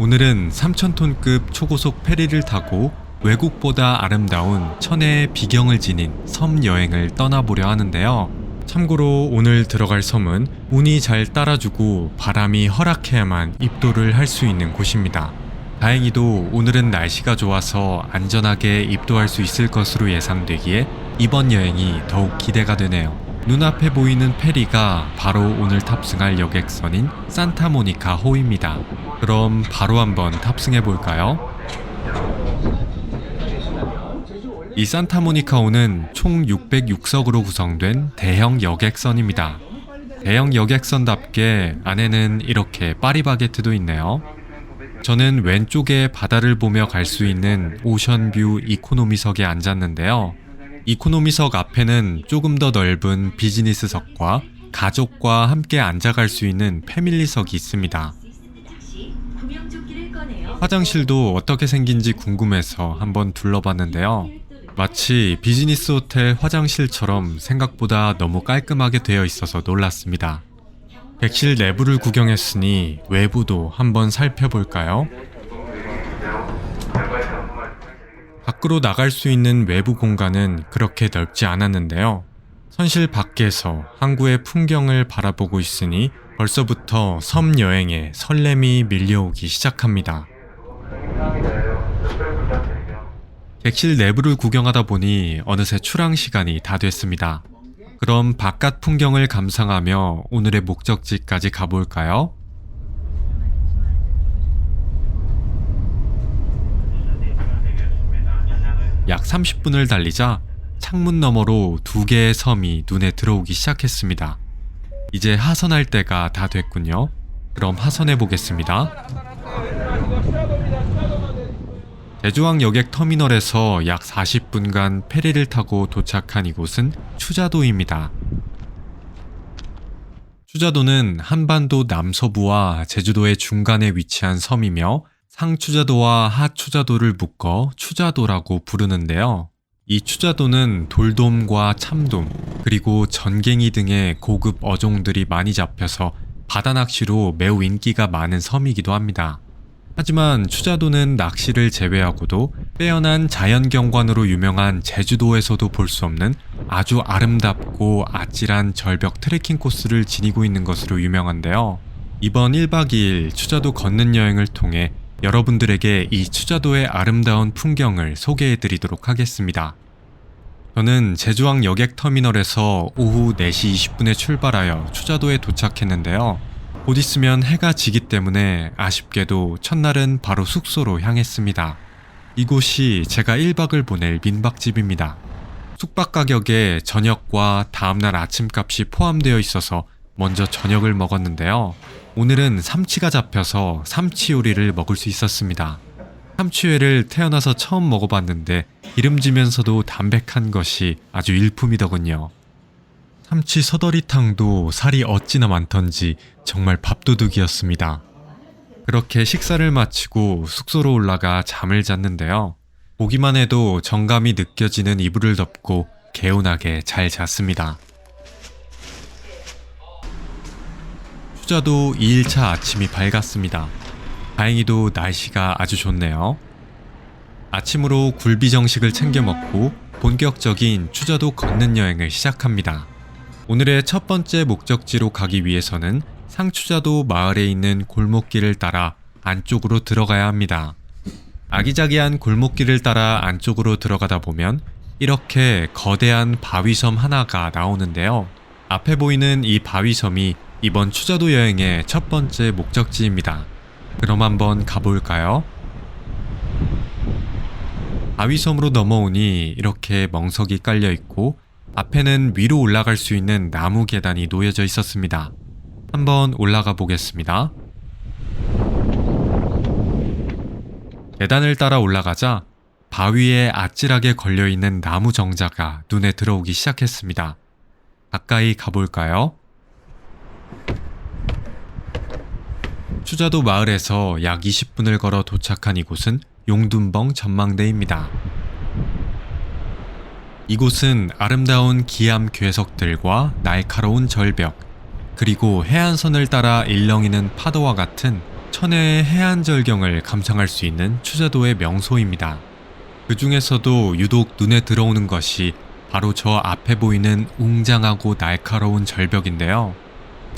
오늘은 3,000톤급 초고속 페리를 타고 외국보다 아름다운 천혜의 비경을 지닌 섬 여행을 떠나보려 하는데요. 참고로 오늘 들어갈 섬은 운이 잘 따라주고 바람이 허락해야만 입도를 할 수 있는 곳입니다. 다행히도 오늘은 날씨가 좋아서 안전하게 입도할 수 있을 것으로 예상되기에 이번 여행이 더욱 기대가 되네요. 눈앞에 보이는 페리가 바로 오늘 탑승할 여객선인 산타모니카 호입니다. 그럼 바로 한번 탑승해 볼까요? 이 산타모니카호는 총 606석으로 구성된 대형 여객선입니다. 대형 여객선답게 안에는 이렇게 파리바게트도 있네요. 저는 왼쪽에 바다를 보며 갈 수 있는 오션뷰 이코노미석에 앉았는데요. 이코노미석 앞에는 조금 더 넓은 비즈니스석과 가족과 함께 앉아갈 수 있는 패밀리석이 있습니다. 화장실도 어떻게 생긴지 궁금해서 한번 둘러봤는데요. 마치 비즈니스 호텔 화장실처럼 생각보다 너무 깔끔하게 되어 있어서 놀랐습니다. 객실 내부를 구경했으니 외부도 한번 살펴볼까요? 밖으로 나갈 수 있는 외부 공간은 그렇게 넓지 않았는데요. 선실 밖에서 항구의 풍경을 바라보고 있으니 벌써부터 섬 여행에 설렘이 밀려오기 시작합니다. 객실 내부를 구경하다 보니 어느새 출항 시간이 다 됐습니다. 그럼 바깥 풍경을 감상하며 오늘의 목적지까지 가볼까요? 약 30분을 달리자 창문 너머로 두 개의 섬이 눈에 들어오기 시작했습니다. 이제 하선할 때가 다 됐군요. 그럼 하선해 보겠습니다. 제주항 여객 터미널에서 약 40분간 페리를 타고 도착한 이곳은 추자도입니다. 추자도는 한반도 남서부와 제주도의 중간에 위치한 섬이며 상추자도와 하추자도를 묶어 추자도라고 부르는데요. 이 추자도는 돌돔과 참돔, 그리고 전갱이 등의 고급 어종들이 많이 잡혀서 바다 낚시로 매우 인기가 많은 섬이기도 합니다. 하지만 추자도는 낚시를 제외하고도 빼어난 자연경관으로 유명한 제주도에서도 볼 수 없는 아주 아름답고 아찔한 절벽 트레킹 코스를 지니고 있는 것으로 유명한데요. 이번 1박 2일 추자도 걷는 여행을 통해 여러분들에게 이 추자도의 아름다운 풍경을 소개해 드리도록 하겠습니다. 저는 제주항 여객터미널에서 오후 4시 20분에 출발하여 추자도에 도착했는데요. 곧 있으면 해가 지기 때문에 아쉽게도 첫날은 바로 숙소로 향했습니다. 이곳이 제가 1박을 보낼 민박집입니다. 숙박 가격에 저녁과 다음날 아침값이 포함되어 있어서 먼저 저녁을 먹었는데요. 오늘은 삼치가 잡혀서 삼치 요리를 먹을 수 있었습니다. 삼치회를 태어나서 처음 먹어봤는데 기름지면서도 담백한 것이 아주 일품이더군요. 삼치 서더리탕도 살이 어찌나 많던지 정말 밥도둑이었습니다. 그렇게 식사를 마치고 숙소로 올라가 잠을 잤는데요. 보기만 해도 정감이 느껴지는 이불을 덮고 개운하게 잘 잤습니다. 투자도 2일차 아침이 밝았습니다. 다행히도 날씨가 아주 좋네요. 아침으로 굴비 정식을 챙겨 먹고 본격적인 추자도 걷는 여행을 시작합니다. 오늘의 첫 번째 목적지로 가기 위해서는 상추자도 마을에 있는 골목길을 따라 안쪽으로 들어가야 합니다. 아기자기한 골목길을 따라 안쪽으로 들어가다 보면 이렇게 거대한 바위섬 하나가 나오는데요. 앞에 보이는 이 바위섬이 이번 추자도 여행의 첫 번째 목적지입니다. 그럼 한번 가볼까요? 바위섬으로 넘어오니 이렇게 멍석이 깔려 있고 앞에는 위로 올라갈 수 있는 나무 계단이 놓여져 있었습니다. 한번 올라가 보겠습니다. 계단을 따라 올라가자 바위에 아찔하게 걸려 있는 나무 정자가 눈에 들어오기 시작했습니다. 가까이 가볼까요? 추자도 마을에서 약 20분을 걸어 도착한 이곳은 용둔벙 전망대입니다. 이곳은 아름다운 기암 괴석들과 날카로운 절벽, 그리고 해안선을 따라 일렁이는 파도와 같은 천혜의 해안 절경을 감상할 수 있는 추자도의 명소입니다. 그 중에서도 유독 눈에 들어오는 것이 바로 저 앞에 보이는 웅장하고 날카로운 절벽인데요.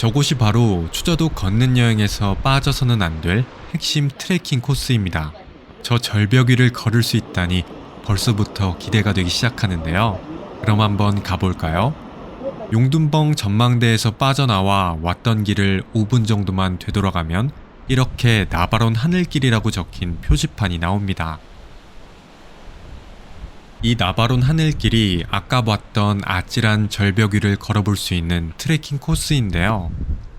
저곳이 바로 추자도 걷는 여행에서 빠져서는 안 될 핵심 트레킹 코스입니다. 저 절벽 위를 걸을 수 있다니 벌써부터 기대가 되기 시작하는데요. 그럼 한번 가볼까요? 용둔벙 전망대에서 빠져나와 왔던 길을 5분 정도만 되돌아가면 이렇게 나바론 하늘길이라고 적힌 표지판이 나옵니다. 이 나바론 하늘길이 아까 봤던 아찔한 절벽 위를 걸어볼 수 있는 트레킹 코스인데요.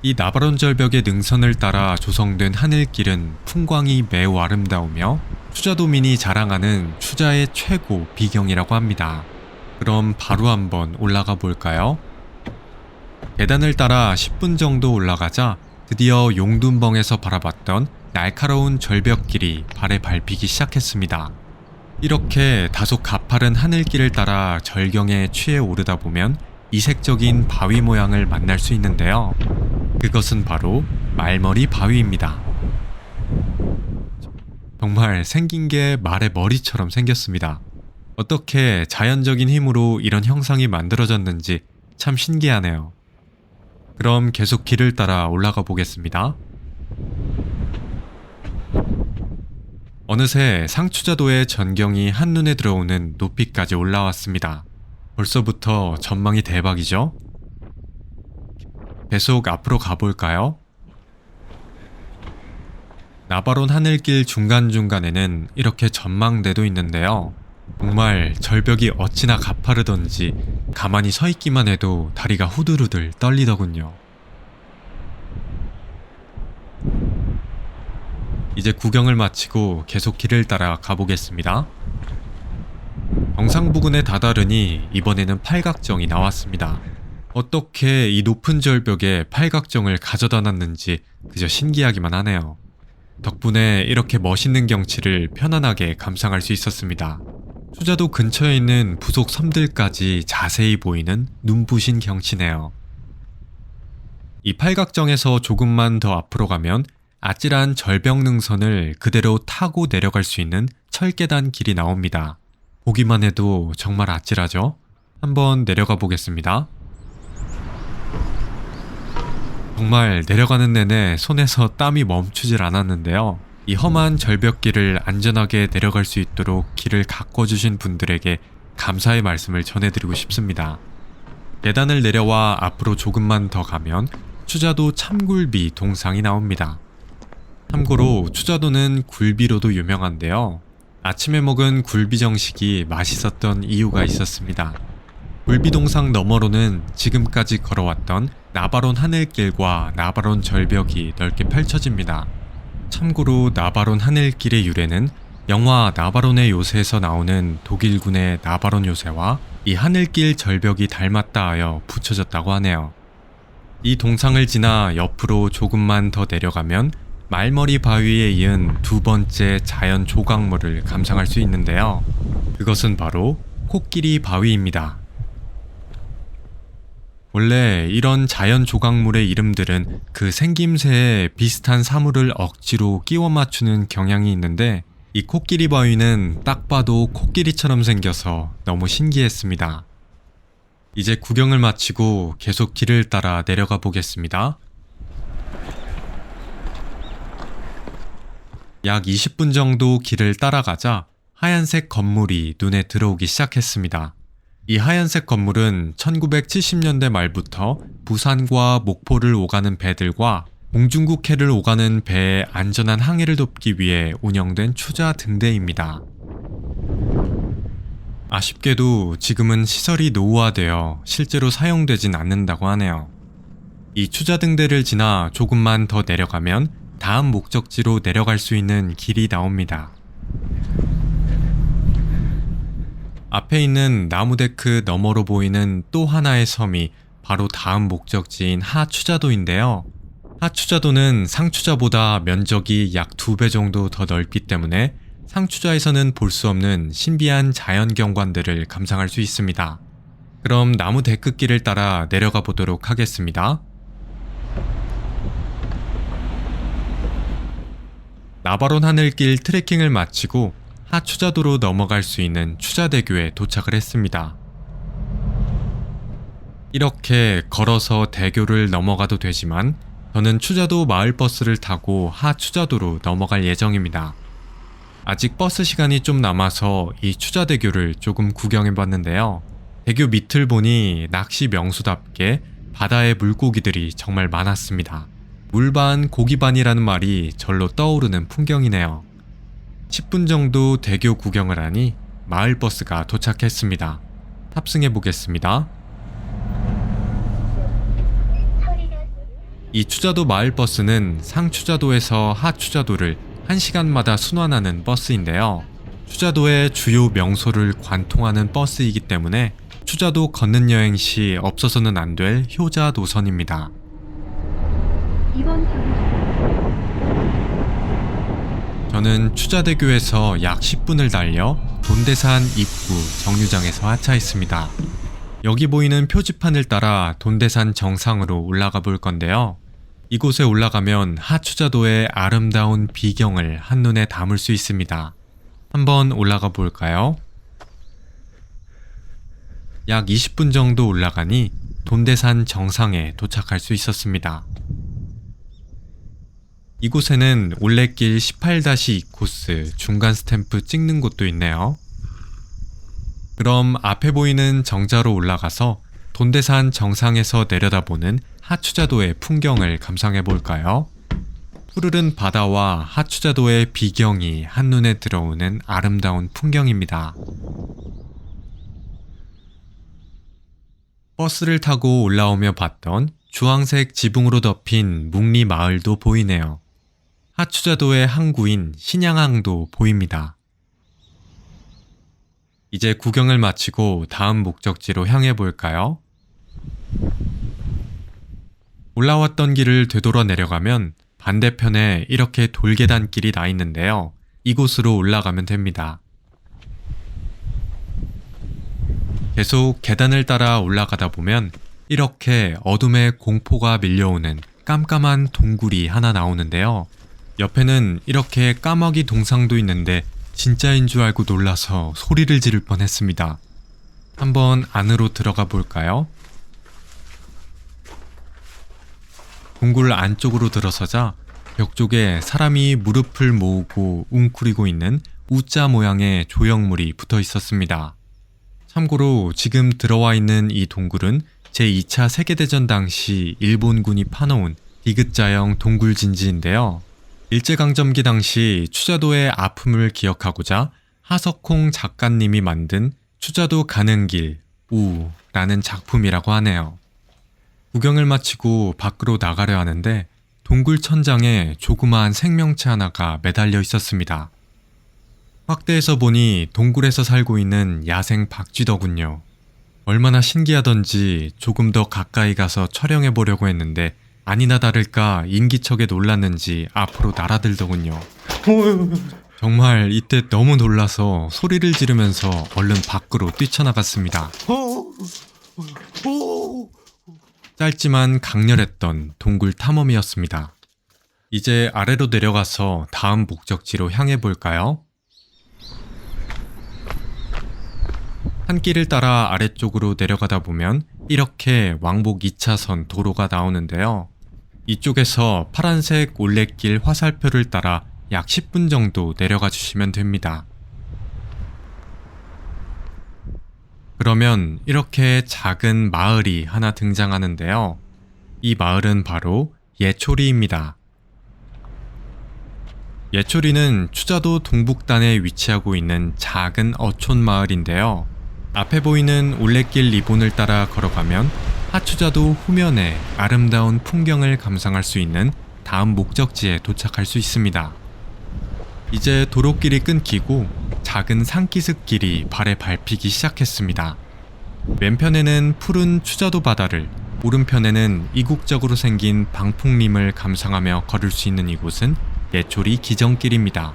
이 나바론 절벽의 능선을 따라 조성된 하늘길은 풍광이 매우 아름다우며 추자도민이 자랑하는 추자의 최고 비경이라고 합니다. 그럼 바로 한번 올라가 볼까요? 계단을 따라 10분 정도 올라가자 드디어 용둔벙에서 바라봤던 날카로운 절벽길이 발에 밟히기 시작했습니다. 이렇게 다소 가파른 하늘길을 따라 절경에 취해 오르다 보면 이색적인 바위 모양을 만날 수 있는데요. 그것은 바로 말머리 바위입니다. 정말 생긴 게 말의 머리처럼 생겼습니다. 어떻게 자연적인 힘으로 이런 형상이 만들어졌는지 참 신기하네요. 그럼 계속 길을 따라 올라가 보겠습니다. 어느새 상추자도의 전경이 한눈에 들어오는 높이까지 올라왔습니다. 벌써부터 전망이 대박이죠? 계속 앞으로 가볼까요? 나바론 하늘길 중간중간에는 이렇게 전망대도 있는데요. 정말 절벽이 어찌나 가파르던지 가만히 서 있기만 해도 다리가 후들후들 떨리더군요. 이제 구경을 마치고 계속 길을 따라 가보겠습니다. 정상 부근에 다다르니 이번에는 팔각정이 나왔습니다. 어떻게 이 높은 절벽에 팔각정을 가져다 놨는지 그저 신기하기만 하네요. 덕분에 이렇게 멋있는 경치를 편안하게 감상할 수 있었습니다. 수자도 근처에 있는 부속 섬들까지 자세히 보이는 눈부신 경치네요. 이 팔각정에서 조금만 더 앞으로 가면 아찔한 절벽 능선을 그대로 타고 내려갈 수 있는 철계단 길이 나옵니다. 보기만 해도 정말 아찔하죠? 한번 내려가 보겠습니다. 정말 내려가는 내내 손에서 땀이 멈추질 않았는데요. 이 험한 절벽길을 안전하게 내려갈 수 있도록 길을 가꿔주신 분들에게 감사의 말씀을 전해드리고 싶습니다. 계단을 내려와 앞으로 조금만 더 가면 추자도 참굴비 동상이 나옵니다. 참고로 추자도는 굴비로도 유명한데요. 아침에 먹은 굴비 정식이 맛있었던 이유가 있었습니다. 굴비 동상 너머로는 지금까지 걸어왔던 나바론 하늘길과 나바론 절벽이 넓게 펼쳐집니다. 참고로 나바론 하늘길의 유래는 영화 나바론의 요새에서 나오는 독일군의 나바론 요새와 이 하늘길 절벽이 닮았다 하여 붙여졌다고 하네요. 이 동상을 지나 옆으로 조금만 더 내려가면 말머리 바위에 이은 두 번째 자연 조각물을 감상할 수 있는데요. 그것은 바로 코끼리 바위입니다. 원래 이런 자연 조각물의 이름들은 그 생김새에 비슷한 사물을 억지로 끼워 맞추는 경향이 있는데 이 코끼리 바위는 딱 봐도 코끼리처럼 생겨서 너무 신기했습니다. 이제 구경을 마치고 계속 길을 따라 내려가 보겠습니다. 약 20분 정도 길을 따라가자 하얀색 건물이 눈에 들어오기 시작했습니다. 이 하얀색 건물은 1970년대 말부터 부산과 목포를 오가는 배들과 공중국해를 오가는 배의 안전한 항해를 돕기 위해 운영된 추자 등대입니다. 아쉽게도 지금은 시설이 노후화되어 실제로 사용되진 않는다고 하네요. 이 추자 등대를 지나 조금만 더 내려가면 다음 목적지로 내려갈 수 있는 길이 나옵니다. 앞에 있는 나무데크 너머로 보이는 또 하나의 섬이 바로 다음 목적지인 하추자도인데요. 하추자도는 상추자보다 면적이 약 두 배 정도 더 넓기 때문에 상추자에서는 볼 수 없는 신비한 자연 경관들을 감상할 수 있습니다. 그럼 나무 데크길을 따라 내려가 보도록 하겠습니다. 나바론 하늘길 트레킹을 마치고 하추자도로 넘어갈 수 있는 추자대교에 도착을 했습니다. 이렇게 걸어서 대교를 넘어가도 되지만 저는 추자도 마을버스를 타고 하추자도로 넘어갈 예정입니다. 아직 버스 시간이 좀 남아서 이 추자대교를 조금 구경해 봤는데요. 대교 밑을 보니 낚시 명소답게 바다의 물고기들이 정말 많았습니다. 물반 고기반이라는 말이 절로 떠오르는 풍경이네요. 10분 정도 대교 구경을 하니 마을버스가 도착했습니다. 탑승해 보겠습니다. 이 추자도 마을버스는 상추자도에서 하추자도를 1시간마다 순환하는 버스인데요. 추자도의 주요 명소를 관통하는 버스이기 때문에 추자도 걷는 여행 시 없어서는 안 될 효자 노선입니다. 저는 추자대교에서 약 10분을 달려 돈대산 입구 정류장에서 하차했습니다. 여기 보이는 표지판을 따라 돈대산 정상으로 올라가 볼 건데요. 이곳에 올라가면 하추자도의 아름다운 비경을 한눈에 담을 수 있습니다. 한번 올라가 볼까요? 약 20분 정도 올라가니 돈대산 정상에 도착할 수 있었습니다. 이곳에는 올레길 18-2 코스 중간 스탬프 찍는 곳도 있네요. 그럼 앞에 보이는 정자로 올라가서 돈대산 정상에서 내려다보는 하추자도의 풍경을 감상해 볼까요? 푸르른 바다와 하추자도의 비경이 한눈에 들어오는 아름다운 풍경입니다. 버스를 타고 올라오며 봤던 주황색 지붕으로 덮인 묵리 마을도 보이네요. 하추자도의 항구인 신양항도 보입니다. 이제 구경을 마치고 다음 목적지로 향해 볼까요? 올라왔던 길을 되돌아 내려가면 반대편에 이렇게 돌계단길이 나 있는데요. 이곳으로 올라가면 됩니다. 계속 계단을 따라 올라가다 보면 이렇게 어둠의 공포가 밀려오는 깜깜한 동굴이 하나 나오는데요. 옆에는 이렇게 까마귀 동상도 있는데 진짜인 줄 알고 놀라서 소리를 지를 뻔했습니다. 한번 안으로 들어가 볼까요? 동굴 안쪽으로 들어서자 벽 쪽에 사람이 무릎을 모으고 웅크리고 있는 우자 모양의 조형물이 붙어 있었습니다. 참고로 지금 들어와 있는 이 동굴은 제2차 세계대전 당시 일본군이 파놓은 디귿자형 동굴 진지인데요. 일제강점기 당시 추자도의 아픔을 기억하고자 하석홍 작가님이 만든 추자도 가는 길, 우라는 작품이라고 하네요. 구경을 마치고 밖으로 나가려 하는데 동굴 천장에 조그마한 생명체 하나가 매달려 있었습니다. 확대해서 보니 동굴에서 살고 있는 야생 박쥐더군요. 얼마나 신기하던지 조금 더 가까이 가서 촬영해 보려고 했는데 아니나 다를까 인기척에 놀랐는지 앞으로 날아들더군요. 정말 이때 너무 놀라서 소리를 지르면서 얼른 밖으로 뛰쳐나갔습니다. 짧지만 강렬했던 동굴 탐험이었습니다. 이제 아래로 내려가서 다음 목적지로 향해 볼까요? 한 길을 따라 아래쪽으로 내려가다 보면 이렇게 왕복 2차선 도로가 나오는데요. 이쪽에서 파란색 올레길 화살표를 따라 약 10분 정도 내려가 주시면 됩니다. 그러면 이렇게 작은 마을이 하나 등장하는데요. 이 마을은 바로 예초리입니다. 예초리는 추자도 동북단에 위치하고 있는 작은 어촌 마을인데요. 앞에 보이는 올레길 리본을 따라 걸어가면 하추자도 후면에 아름다운 풍경을 감상할 수 있는 다음 목적지에 도착할 수 있습니다. 이제 도로길이 끊기고 작은 산기슭길이 발에 밟히기 시작했습니다. 왼편에는 푸른 추자도 바다를, 오른편에는 이국적으로 생긴 방풍림을 감상하며 걸을 수 있는 이곳은 예초리 기정길입니다.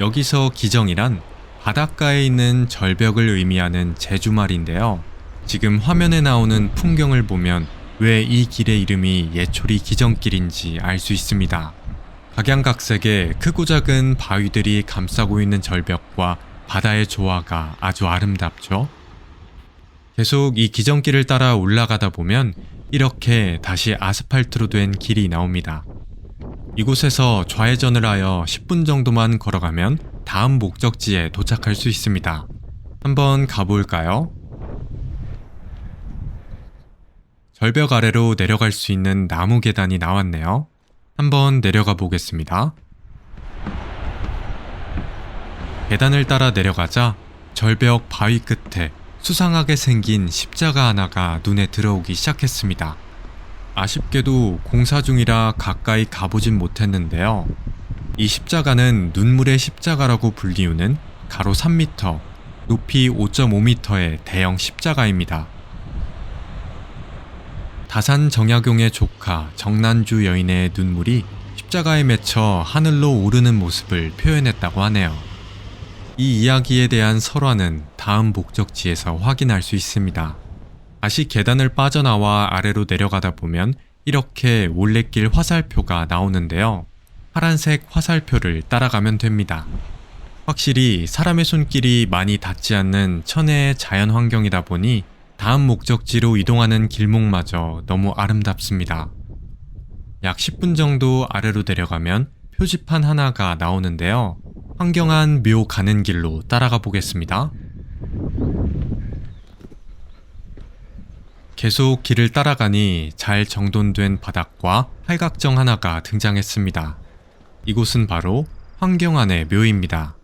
여기서 기정이란 바닷가에 있는 절벽을 의미하는 제주말인데요. 지금 화면에 나오는 풍경을 보면 왜 이 길의 이름이 예초리 기정길인지 알 수 있습니다. 각양각색의 크고 작은 바위들이 감싸고 있는 절벽과 바다의 조화가 아주 아름답죠. 계속 이 기정길을 따라 올라가다 보면 이렇게 다시 아스팔트로 된 길이 나옵니다. 이곳에서 좌회전을 하여 10분 정도만 걸어가면 다음 목적지에 도착할 수 있습니다. 한번 가볼까요? 절벽 아래로 내려갈 수 있는 나무 계단이 나왔네요. 한번 내려가 보겠습니다. 계단을 따라 내려가자 절벽 바위 끝에 수상하게 생긴 십자가 하나가 눈에 들어오기 시작했습니다. 아쉽게도 공사 중이라 가까이 가보진 못했는데요. 이 십자가는 눈물의 십자가라고 불리우는 가로 3m, 높이 5.5m의 대형 십자가입니다. 다산 정약용의 조카 정난주 여인의 눈물이 십자가에 맺혀 하늘로 오르는 모습을 표현했다고 하네요. 이 이야기에 대한 설화는 다음 목적지에서 확인할 수 있습니다. 다시 계단을 빠져나와 아래로 내려가다 보면 이렇게 올레길 화살표가 나오는데요. 파란색 화살표를 따라가면 됩니다. 확실히 사람의 손길이 많이 닿지 않는 천혜의 자연 환경이다 보니 다음 목적지로 이동하는 길목마저 너무 아름답습니다. 약 10분 정도 아래로 내려가면 표지판 하나가 나오는데요. 환경한 묘 가는 길로 따라가 보겠습니다. 계속 길을 따라가니 잘 정돈된 바닥과 팔각정 하나가 등장했습니다. 이곳은 바로 황경안의 묘입니다.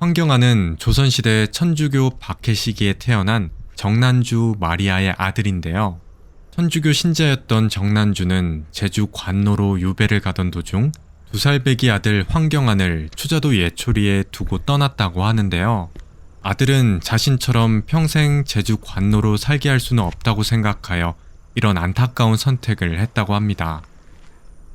황경안은 조선시대 천주교 박해 시기에 태어난 정난주 마리아의 아들인데요. 천주교 신자였던 정난주는 제주 관노로 유배를 가던 도중 두 살배기 아들 황경안을 추자도 예초리에 두고 떠났다고 하는데요. 아들은 자신처럼 평생 제주 관노로 살게 할 수는 없다고 생각하여 이런 안타까운 선택을 했다고 합니다.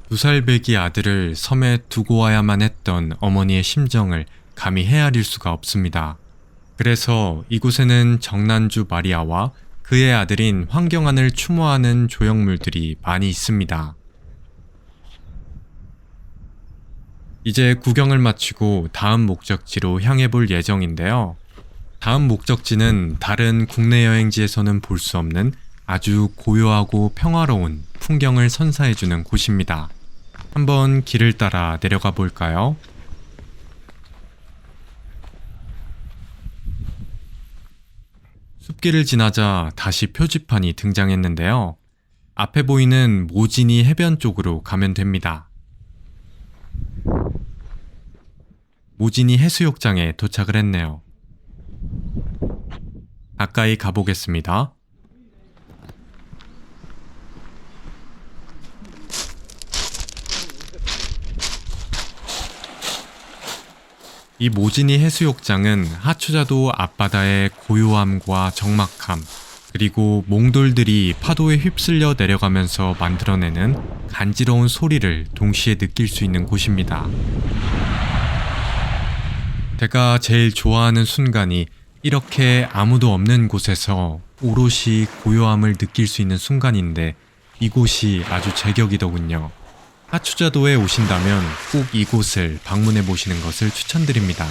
두 살배기 아들을 섬에 두고 와야만 했던 어머니의 심정을 감히 헤아릴 수가 없습니다. 그래서 이곳에는 정난주 마리아와 그의 아들인 황경안을 추모하는 조형물들이 많이 있습니다. 이제 구경을 마치고 다음 목적지로 향해 볼 예정인데요. 다음 목적지는 다른 국내 여행지에서는 볼 수 없는 아주 고요하고 평화로운 풍경을 선사해주는 곳입니다. 한번 길을 따라 내려가 볼까요? 숲길을 지나자 다시 표지판이 등장했는데요. 앞에 보이는 모진이 해변 쪽으로 가면 됩니다. 모진이 해수욕장에 도착을 했네요. 가까이 가보겠습니다. 이 모진이 해수욕장은 하추자도 앞바다의 고요함과 적막함, 그리고 몽돌들이 파도에 휩쓸려 내려가면서 만들어내는 간지러운 소리를 동시에 느낄 수 있는 곳입니다. 제가 제일 좋아하는 순간이 이렇게 아무도 없는 곳에서 오롯이 고요함을 느낄 수 있는 순간인데 이곳이 아주 제격이더군요. 하추자도에 오신다면 꼭 이곳을 방문해 보시는 것을 추천드립니다.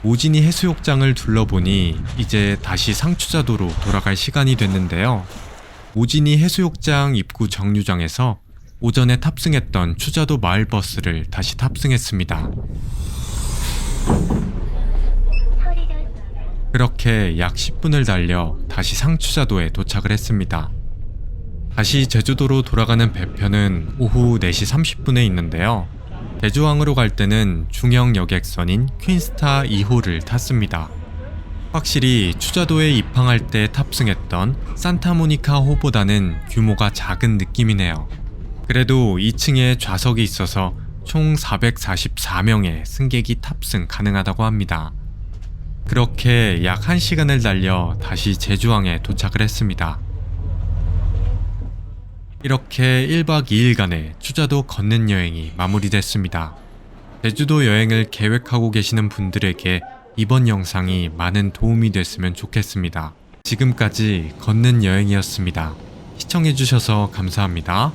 모진이 해수욕장을 둘러보니 이제 다시 상추자도로 돌아갈 시간이 됐는데요. 모진이 해수욕장 입구 정류장에서 오전에 탑승했던 추자도 마을버스를 다시 탑승했습니다. 그렇게 약 10분을 달려 다시 상추자도에 도착을 했습니다. 다시 제주도로 돌아가는 배편은 오후 4시 30분에 있는데요. 대주항으로 갈 때는 중형 여객선인 퀸스타 2호를 탔습니다. 확실히 추자도에 입항할 때 탑승했던 산타모니카 호보다는 규모가 작은 느낌이네요. 그래도 2층에 좌석이 있어서 총 444명의 승객이 탑승 가능하다고 합니다. 그렇게 약 1시간을 달려 다시 제주항에 도착을 했습니다. 이렇게 1박 2일간의 추자도 걷는 여행이 마무리됐습니다. 제주도 여행을 계획하고 계시는 분들에게 이번 영상이 많은 도움이 됐으면 좋겠습니다. 지금까지 걷는 여행이었습니다. 시청해주셔서 감사합니다.